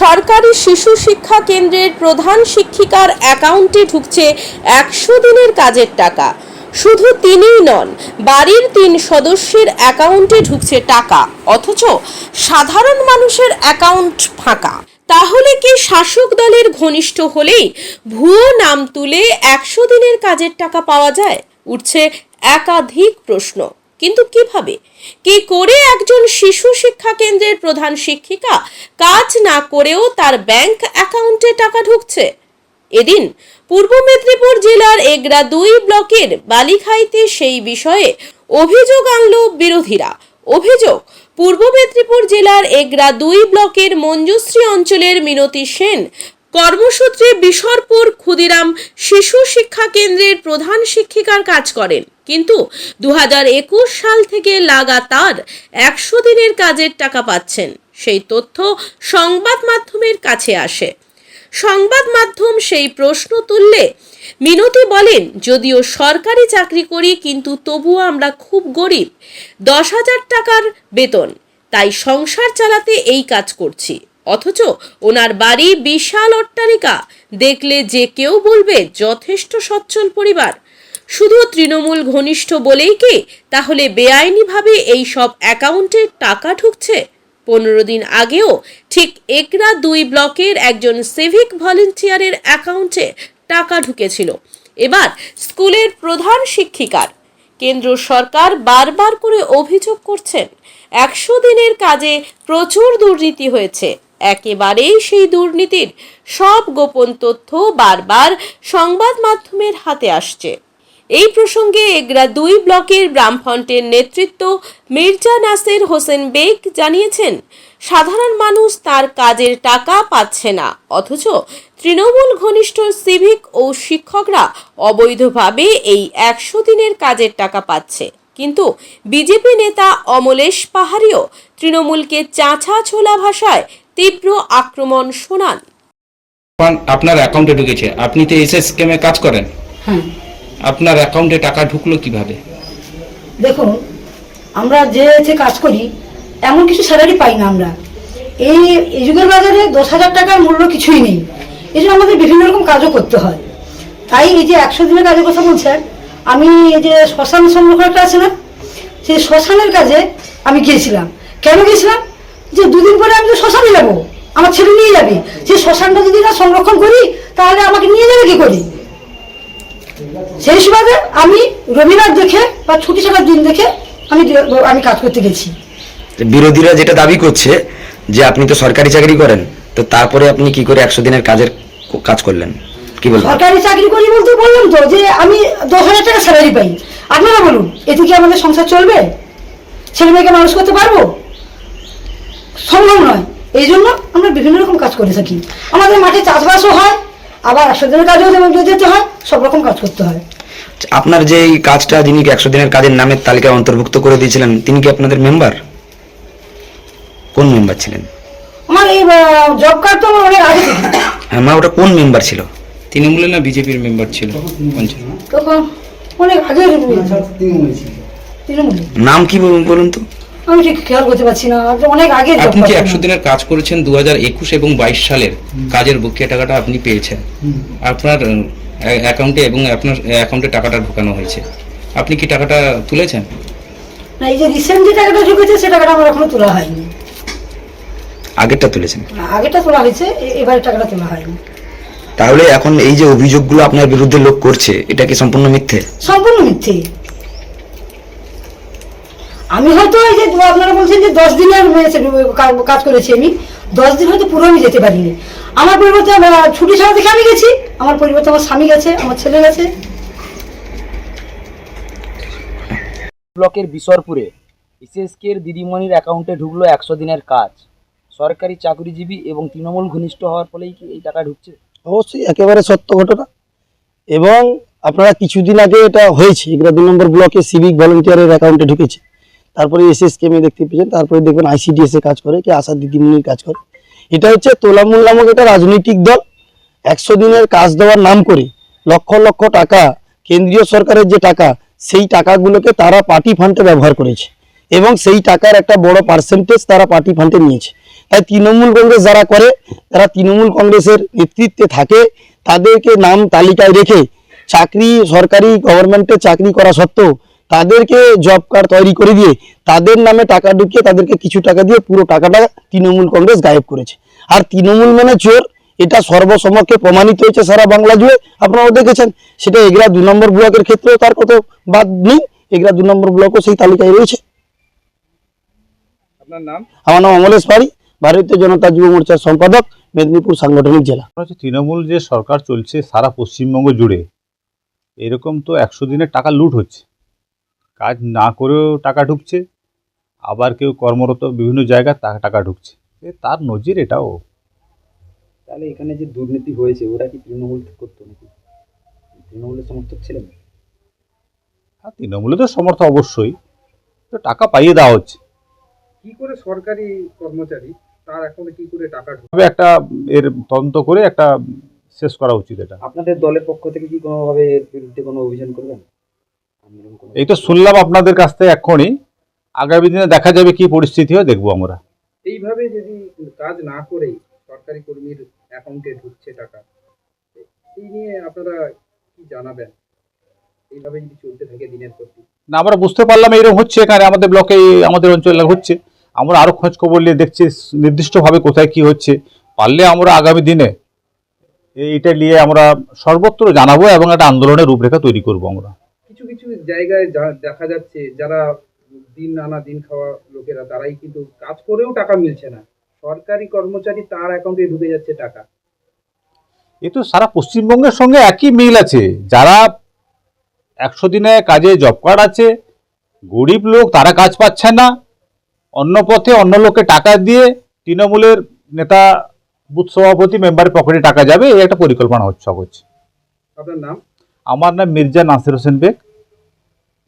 সরকারি শিশু শিক্ষা কেন্দ্রের প্রধান শিক্ষিকার অ্যাকাউন্টে ঢুকছে একশো দিনের কাজের টাকা। শুধু তিনিই নন, বাড়ির তিন সদস্যের অ্যাকাউন্টে ঢুকছে টাকা। অথচ সাধারণ মানুষের অ্যাকাউন্ট ফাঁকা। তাহলে কি শাসক দলের ঘনিষ্ঠ হলেই ভুয়ো নাম তুলে একশো দিনের কাজের টাকা পাওয়া যায়? উঠছে একাধিক প্রশ্ন। কিন্তু কীভাবে? কি করে একজন শিশু শিক্ষা কেন্দ্রের প্রধান শিক্ষিকা কাজ না করেও তার ব্যাংক অ্যাকাউন্টে টাকা ঢুকছে? এদিন পূর্ব মেদিনীপুর জেলার এগরা দুই ব্লকের বালিখাইতে সেই বিষয়ে অভিযোগ আনল বিরোধীরা। অভিযোগ, পূর্ব মেদিনীপুর জেলার এগরা দুই ব্লকের মঞ্জুশ্রী অঞ্চলের মিনতি সেন কর্মসূত্রে বিশরপুর ক্ষুদিরাম শিশু শিক্ষা কেন্দ্রের প্রধান শিক্ষিকার কাজ করেন। কিন্তু দু হাজার একুশ সাল থেকে লাগাতার একশো দিনের কাজের টাকা পাচ্ছেন। সেই তথ্য সংবাদ মাধ্যমের কাছে আসে। সংবাদ মাধ্যম সেই প্রশ্ন তুললে মিনতি বলেন, যদিও সরকারি চাকরি করি, কিন্তু তবুও আমরা খুব গরিব। দশ হাজার টাকার বেতন। তাই সংসার চালাতে এই কাজ করছি। অথচ ওনার বাড়ি বিশাল অট্টালিকা। দেখলে যে কেউ বলবে, যথেষ্ট সচ্ছল পরিবার। শুধু তৃণমূল ঘনিষ্ঠ বলেই কি? তাহলে বেআইনিভাবে এই সব অ্যাকাউন্টে টাকা ঢুকছে? পনেরো দিন আগেও ঠিক একরা দুই ব্লকের একজন সিভিক ভলেন্টিয়ারের অ্যাকাউন্টে টাকা ঢুকেছিল। এবার স্কুলের প্রধান শিক্ষিকার। কেন্দ্র সরকার বারবার করে অভিযোগ করছেন, একশো দিনের কাজে প্রচুর দুর্নীতি হয়েছে। একেবারেই সেই দুর্নীতির সব গোপন তথ্য বারবার সংবাদ মাধ্যমের হাতে আসছে। এই প্রসঙ্গে এগরা দুই ব্লকের ব্রামফন্টের নেতৃত্ব মির্জা নাসির হোসেন বেগ জানিয়েছেন, সাধারণ মানুষ তার কাজের টাকা পাচ্ছে না, অথচ তৃণমূল ঘনিষ্ঠ সিভিক ও শিক্ষকরা অবৈধভাবে এই একশো দিনের কাজের টাকা পাচ্ছে। কিন্তু বিজেপি নেতা অমলেশ পাহাড়িও তৃণমূলকে চাঁচা ছোলা ভাষায় তীব্র আক্রমণ শোনান। আপনার অ্যাকাউন্টে ঢুকেছে। আপনি তো এসএস স্কিমে কাজ করেন। হ্যাঁ। আপনার অ্যাকাউন্টে টাকা ঢুকলো কীভাবে? দেখুন আমরা যে যে কাজ করি এমন কিছু স্যালারি পাই না আমরা। এই এই যুগের বাজারে দশ হাজার টাকার মূল্য কিছুই নেই। এই জন্য আমাদের বিভিন্ন রকম কাজও করতে হয়। তাই এই যে একশো দিনের কাজের কথা বলছেন আমি এই যে শ্মশান সংরক্ষণটা আছে না সেই শ্মশানের কাজে আমি গিয়েছিলাম। কেন গিয়েছিলাম? যে দুদিন পরে আমি তো শ্মশানে যাব আমার ছেলে নিয়ে যাবে। সেই শ্মশানটা যদি না সংরক্ষণ করি তাহলে আমাকে নিয়ে যাবে কি করি? সেই সুবাদে আমি রবিবার দেখে বা ছুটি ছাড়ার দিন দেখে আমি আমি কাজ করতে গেছি। বিরোধীরা যেটা দাবি করছে যে আপনি তো সরকারি চাকরি করেন তো তারপরে আপনি কি করে একশো দিনের কাজের কাজ করলেন? কি বলবেন? সরকারি চাকরি করি বলতে বললাম তো যে আমি দশ হাজার টাকা স্যালারি পাই। আপনারা বলুন এতে কি আমাদের সংসার চলবে? ছেলে মেয়েকে মানুষ করতে পারব? সম্ভব নয়। এই জন্য আমরা বিভিন্ন রকম কাজ করে থাকি। আমাদের মাঠে চাষবাসও হয় আবার একশো দিনের কাজও যেমন যেতে হয় সব রকম কাজ করতে হয়। আপনার যে এই কাজটা যিনি একশো দিনের কাজের নামের তালিকায় অন্তর্ভুক্ত করে দিয়েছিলেন তিনি কি আপনাদের মেম্বার কোন মেম্বার ছিলেন? আমার এই জব কার্ড তো আমার অনেক আগে হ্যাঁ মা ওটা কোন মেম্বার ছিল? তৃণমূলে না বিজেপির মেম্বার ছিল। তখন অনেক তৃণমূলে। নাম কি বলুন- বলুন তো? আমি ঠিক খেয়াল করতে পারছি না। অনেক আগে আপনি যে একশো দিনের কাজ করেছেন দু হাজার একুশ এবং বাইশ সালের কাজের বকেয়া টাকাটা আপনি পেয়েছেন। আপনার অ্যাকাউন্টে এবং আপনার অ্যাকাউন্টে টাকাটা ঢোকানো হয়েছে। আপনি কি টাকাটা তুলেছেন? না এই যে রিসেন্ট যে টাকাটা ঢুকেছে সে টাকাটা আমার এখনও তোলা হয়নি। আগেরটা তুলেছেন? আগেটা তোলা হয়েছে এবারে টাকাটা তোলা হয়নি। তাহলে এখন এই যে অভিযোগগুলো আপনার বিরুদ্ধে লোক করছে এটা কি সম্পূর্ণ মিথ্যে? সম্পূর্ণ মিথ্যে। আমি হয়তো এই যে আপনারা বলছেন যে দশ দিনের কাজ করেছি আমি। দশ দিন হয়তো পুরো আমি যেতে পারিনি। আমার পরিবর্তে ছুটি ছাড়া দেখে আমি গেছি। আমার পরিবর্তে আমার স্বামী গেছে আমার ছেলে গেছে। ব্লকের বিশরপুরে এসএসকের দিদিমণির অ্যাকাউন্টে ঢুকলো একশো দিনের কাজ। সরকারি চাকরিজীবী এবং তৃণমূল ঘনিষ্ঠ হওয়ার ফলেই কি এই টাকা ঢুকছে? অবশ্যই একেবারে সত্য ঘটনা। এবং আপনারা কিছুদিন আগে এটা হয়েছে এগুলো দু নম্বর ব্লকে সিভিক ভলেন্টিয়ারের অ্যাকাউন্টে ঢুকেছে। তারপরে এসএস কেমে দেখতে পেয়েছেন, তারপরে দেখবেন আইসিডিএস এ কাজ করে, কি আশা দিদিমণির কাজ করে। এটা হচ্ছে তোলামূল নামক একটা রাজনৈতিক দল, একশো দিনের কাজ দেওয়ার নাম করে, লক্ষ লক্ষ টাকা, কেন্দ্রীয় সরকারের যে টাকা, সেই টাকাগুলোকে তারা পার্টি ফান্ডে ব্যবহার করেছে এবং সেই টাকার একটা বড় পার্সেন্টেজ তারা পার্টি ফান্ডে নিয়েছে। তাই তৃণমূল কংগ্রেস যারা করে, তারা তৃণমূল কংগ্রেসের নেতৃত্বে থাকে, তাদেরকে নাম তালিকায় রেখে চাকরি, সরকারি গভর্নমেন্টে চাকরি করা সত্ত্বেও তাদেরকে জব কার্ড তৈরি করে দিয়ে তাদের নামে টাকা ঢুকিয়ে তাদেরকে কিছু টাকা দিয়ে পুরো টাকাটা তৃণমূল কংগ্রেস গায়েব করেছে। আর তৃণমূল মানে চোর এটা সর্বসমক্ষে প্রমাণিত হয়েছে সারা বাংলা জুড়ে। আপনারাও দেখেছেন সেটা এগরা দু নম্বর ব্লকের ক্ষেত্রেও তার কত বাদ নেই এগরা দু নম্বর ব্লকও সেই তালিকায় রয়েছে। আপনার নাম? আমার নাম অমলেশ পাড়ি ভারতীয় জনতা যুব মোর্চার সম্পাদক মেদিনীপুর সাংগঠনিক জেলা। হচ্ছে তৃণমূল যে সরকার চলছে সারা পশ্চিমবঙ্গ জুড়ে এরকম তো একশো দিনের টাকা লুট হচ্ছে। কাজ না করেও টাকা ঢুকছে আবার কেউ কর্মরত বিভিন্ন জায়গায় তা- টাকা ঢুকছে। এ তার নজির এটাও। তাহলে এখানে যে দুর্নীতি হয়েছে ওরা কি তৃণমূল করতো নাকি? তৃণমূলের সমর্থক ছিলেন হ্যাঁ তৃণমূলে তো সমর্থ অবশ্যই। তো টাকা পাইয়ে দেওয়া হচ্ছে। কি করে সরকারি কর্মচারী তার অ্যাকাউন্টে কি করে টাকা তবে একটা এর তদন্ত করে একটা শেষ করা উচিত এটা। আপনাদের দলের পক্ষ থেকে কি কোনোভাবে এর বিরুদ্ধে কোনো অভিযান করবেন? এই তো শুনলাম আপনাদের কাছ থেকে এক্ষুনি। আগামী দিনে দেখা যাবে কি পরিস্থিতি হয় দেখব আমরা। এইভাবে যদি কাজ না করেই সরকারি কর্মীর অ্যাকাউন্টে ঢুকছে টাকা এই নিয়ে আপনারা কি জানাবেন? এইভাবে যদি চলতে থাকে দিনের পর দিন। না আমরা বুঝতে পারলাম এরকম হচ্ছে এখানে আমাদের ব্লকে আমাদের অঞ্চলে হচ্ছে। আমরা আরও খোঁজ খবর নিয়ে দেখছি নির্দিষ্টভাবে কোথায় কি হচ্ছে। পারলে আমরা আগামী দিনে এইটা নিয়ে আমরা সর্বত্র জানাব এবং একটা আন্দোলনের রূপরেখা তৈরি করব আমরা। জায়গায় যা- দেখা যাচ্ছে যারা দিন আনা দিন খাওয়া লোকেরা তারাই কিন্তু কাজ করেও টাকা মিলছে না। সরকারি কর্মচারী তার অ্যাকাউন্টে ঢুকে যাচ্ছে টাকা। এ তো সারা পশ্চিমবঙ্গের সঙ্গে একই মিল আছে। যারা একশো দিনে কাজে জব কার্ড আছে গরিব লোক তারা কাজ পাচ্ছে না। অন্য পথে অন্য লোককে টাকা দিয়ে তৃণমূলের নেতা বুথ সভাপতি মেম্বারের পকেটে টাকা যাবে এই একটা পরিকল্পনা হচ্ছে হচ্ছে। আপনার নাম? আমার নাম মির্জা নাসির হোসেন বেগ।